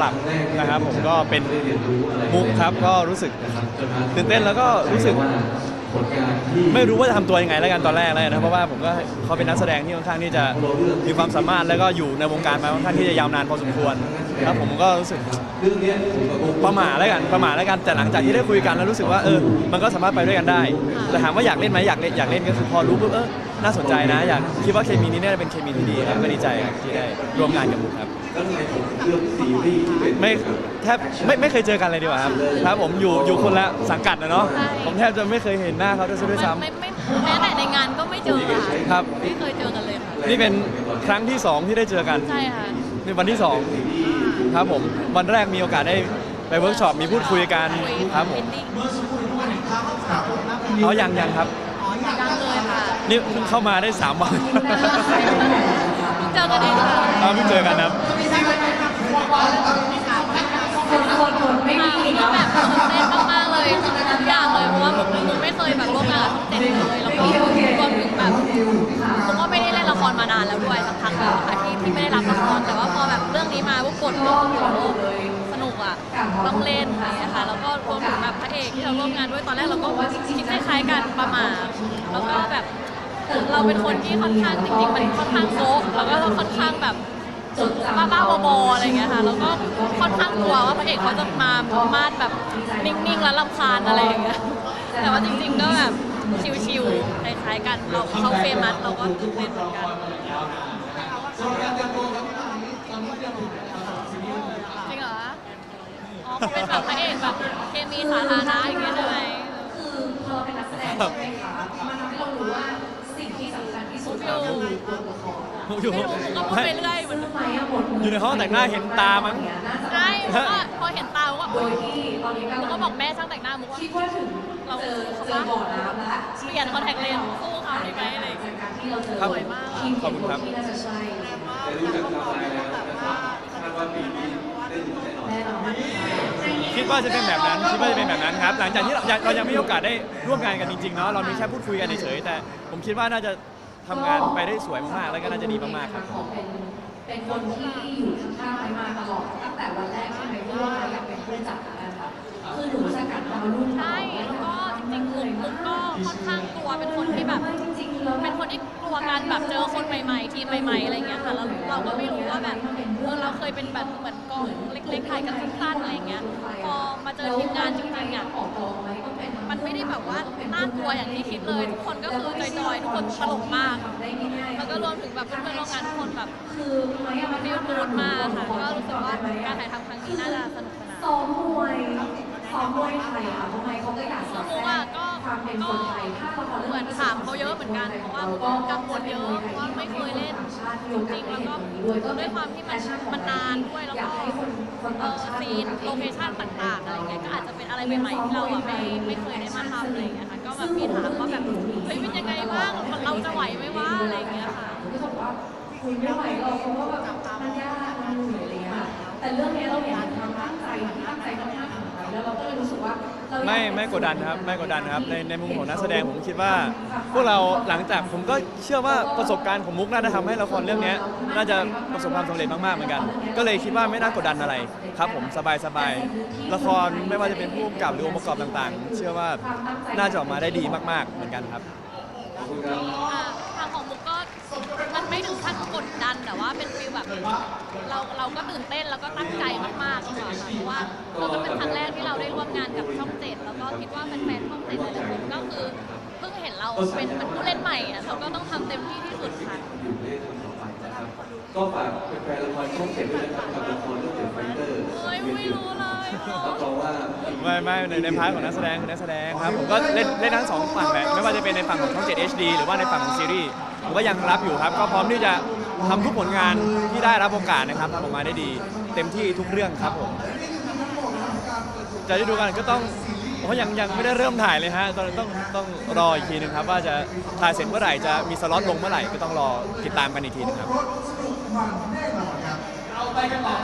หลักนะครับผมก็เป็นมุกครับก็รู้สึกตื่นเต้นแล้วก็รู้สึก ไม่รู้ว่าจะทำตัวยังไงแล้วกันตอนแรกเลยนะเพราะว่าผมก็เขาเป็นนักแสดงที่ค่อนข้างที่จะมีความสามารถแล้วก็อยู่ในวงการมาค่อนข้างที่จะยาวนานพอสมควรแล้วผมก็รู้สึกประหม่าแล้วกันประหม่าแล้วกันแต่หลังจากที่ได้คุยกันแล้วรู้สึกว่าเออมันก็สามารถไปด้วยกันได้ แต่ถามว่าอยากเล่นไหมอยากเล่นอยากเล่นก็คือพอรู้ปุ๊บเออ น่าสนใจนะ อยากคิดว่าเคมีนี้เนี่ยเป็นเคมีที่ดีครับก็ดีใจครับที่ได้ร่วมงานกับมุกครับแล้วทำไมผมเลือกซีรีส์ที่เป็นไม่แทบไม่ไม่เคยเจอกันเลยดีกว่าครับครับผมอยู่อยู่คนละสังกัดนะเนาะใช่ผมแทบจะไม่เคยเห็นหน้าเขาด้วยซ้ำด้วยซ้ำ ไม่ไม่แม้แต่ในงานก็ไม่เจอค่ะครับ ไม่เคยเจอกันเลยค่ะ นี่เป็นครั้งที่สองที่ได้เจอกันใช่ค่ะนี่วันที่สองครับผมวันแรกมีโอกาสได้ไปเวิร์กช็อปมีพูดคุยกันคุยครับผมมิตติ้งเขายังยังครับยังเลยค่ะ นี่เพิ่งเข้ามาได้3วันเพิ่งเจอกันเองค่ะอ่าเพิ่งเจอกันครับไม่มีก็แบบตื่นเต้นมากๆเลยทุกอย่างเลยเพราะว่าผมผมไม่เคยแบบร่วมงานกับช่องเจ็ดเลยแล้วก็รวมถึงแบบผมก็ไม่ได้เล่นละครมานานแล้วด้วยสักพักแล้วค่ะที่ที่ไม่ได้รับละครแต่ว่าพอแบบเรื่องนี้มาปุ๊บกดก็โอ้โหสนุกอะต้องเล่นอะไรอย่างเงี้ยค่ะแล้วก็รวมถึงแบบพระเอกที่เราร่วมงานด้วยตอนแรกเราก็คิดคล้ายๆกันประมาทแล้วก็แบบ เราเป็นคนที่ค่อนข้างจริงๆมันค่อนข้างโก๊ะแล้วก็ค่อนข้างแบบบ้าบ้าๆบอๆอะไรอย่างเงี้ยค่ะ แล้วก็ค่อนข้างกลัวว่าพระเอกเขาจะมามาดแบบนิ่งๆแล้วรำคาญอะไรอย่างเงี้ย แต่ว่าจริงๆก็แบบชิวๆคล้ายๆกัน เราเขาเฟมัสเราก็ตื่นเต้นเหมือนกันจริงเหรอ อ๋อเขาเป็นแบบพระเอกแบบเคมีสาธารณะอย่างเงี้ยใช่ไหมคือพอเราเป็นนักแสดง อตัวละครผมอยู่ไม่รู้ก็พูดไปเรื่อยเหมือนทำไมอะหมดอยู่ในห้องแต่งหน้าเห็นตามั้งใช่เพราะว่าพอเห็นตาว่าโดยที่ตอนนี้มุกกำลัก็งบอกแม่ช่างแต่งหน้ามุกว่าคิดว่าถึงเราเจอเจอบ่อน้ำแล้วเปลี่ยนคอนแทคเลนส์สู้เขาได้ไหมอะไรอย่างเงี้ยจากการที่เราเจอครับทีมขอบคุณครับที่น่าจะใช่ได้รู้จักไทำลายแล้วนะครับคาดว่าปีนี้ได้ดูแน่นอนแน่นอนคิดว่าจะเป็นแบบนั้นคิดว่าจะเป็นแบบนั้นครับ หลังจากที่เราเรายังไม่มีโอกาสได้ร่วมงานกันจริงๆเนาะเรามีแค่พูดคุยกันเฉยๆแต่ผมคิดว่าน่าจะ ทำงานไปได้สวยมากๆ แล้วก็น่าจะดีมากๆครับขอเป็นเป็นคนที่อยู่ข้างๆไม้มาตลอดตั้งแต่วันแรกที่ไม้พูดว่าอยากเป็นผู้จัดนะคะคือหนูสกัดดาวรุ่งใช่แล้วก็ ๆแล้วเป็นคนที่กลัวการแบบเจอคนใหม่ๆ ทีมใหม่ๆ อะไรอย่างเงี้ยค่ะแล้วเราก็ไม่รู้ว่าแบบเออเราเคยเป็นแบบเหมือนกองเล็กๆถ่ายกันสั้นๆอะไรอย่างเงี้ย พอมาเจอทีมงานจริงๆอะออกกองไหมต้องเป็นมันไม่ได้แบบว่าน่ากลัวอย่างที่คิดเลย ทุกคนก็คือจอยๆ ทุกคนตลกมากได้ง่ายๆแล้วก็รวมถึงแบบเพื่อนๆร่วมงานทุกคนแบบคือไม้อะมันฟิลกูดมากค่ะ ก็รู้สึกว่าการถ่ายทำครั้งนี้น่าจะสนุกสนานซ้อมมวยซ้อมมวยไทยค่ะทำไมเขาก็อยากสซึ่องนมุกอะก็ ความเป็นคนไทยถ้าละครเหเรื่องนนี้ถามเขาเยอะเหมือนกันเพราะว่ากังวลเยอะว่าไม่เคยเล่นจริงๆแล้วก็ด้วยความที่มันมันนานด้วยแล้วอยาก็กให้คนคนเองอชาติซีนโลเคชั่นต่างๆอะไรเงี้ยก็อาจจะเป็นอะไรใหม่ๆที่เราไม่ไม่เคยได้มาทำอะไรเงี้ยค่ะก็แบบมีถามว่าแบบเฮ้ยเป็นยังไงบ้างเราจะไหวไหมว่าอะไรเงี้ยค่ะที่บอกว่าคุณไม่ไหวหรอกเพราะว่าแบบมันยากมันเหนื่อยอะไรเงี้ยค่ะแต่เรื่องนี้เราเห็นความตั้งใจที่ตั้งใจมาก แล้วเราก็เลยรู้สึกว่าเราอยาไม่ไม่กดดันครับไม่กดดันครับในในมุมของนักแสดงผมคิดว่า พวกเราหลังจากผมก็เชื่อว่าประสบการณ์ของมุกน่าจะทำให้ละครเรื่องนี้น่าจะประสบความสำเร็จมากๆเหมือนกัน ก็เลยคิดว่าไม่น่ากดดันอะไรครับ ผมสบายสบายๆละครไม่ว่าจะเป็นผู้กำกับหรือองค์ประกอบต่างๆ เชื่อว่าน่าจะออกมาได้ดีมากๆเหมือนกันครับขอบคุณครับอ่าทางของมุกก็มัน ไม่ถึงขั้นกดดันแต่ว่าเป็นฟีลแบบเราเราก็ตื่นเต้นแล้วก็ตั้งใจมากๆดีกว่าค่ะเพราะว่าเราก็เป็นครั้งแรกที่เราได้ร่วมงานกับช่องเจ็ดแล้วก็คิดว่าแฟนๆช่องเจ็ดหลายๆคนก็คือเพิ่งเห็นเราเป็นเป็นผู้เล่นใหม่อะเราก็ต้องทำเต็มที่ที่สุดค่ะ ก็ฝากแฟนๆละครช่องเจ็ดด้วยนะครับกับละครเรื่องเดอะไฟเตอร์ ไม่ไม่ในในพาร์ทของนักแสดงคือนักแสดงครับผมก็เล่นเล่นทั้งสองฝั่งแหละไม่ว่าจะเป็นในฝั่งของช่อง 7 HD หรือว่าในฝั่งของซีรีส์ผมก็ยังรับอยู่ครับ ก็พร้อมที่จะทำทุกผลงานที่ได้รับโอกาสนะครับทำออกมาได้ดี เต็มที่ทุกเรื่องครับผมจะได้ดูกันก็ต้องเพราะยังยังไม่ได้เริ่มถ่ายเลยฮะตอนต้องต้องรออีกทีหนึงครับว่าจะถ่ายเสร็จเมื่อไหร่จะมีสล็อตลงเมื่อไหร่ก็ต้องรอติดตามกันอีกทีหนึงครับเราไปกันต่อ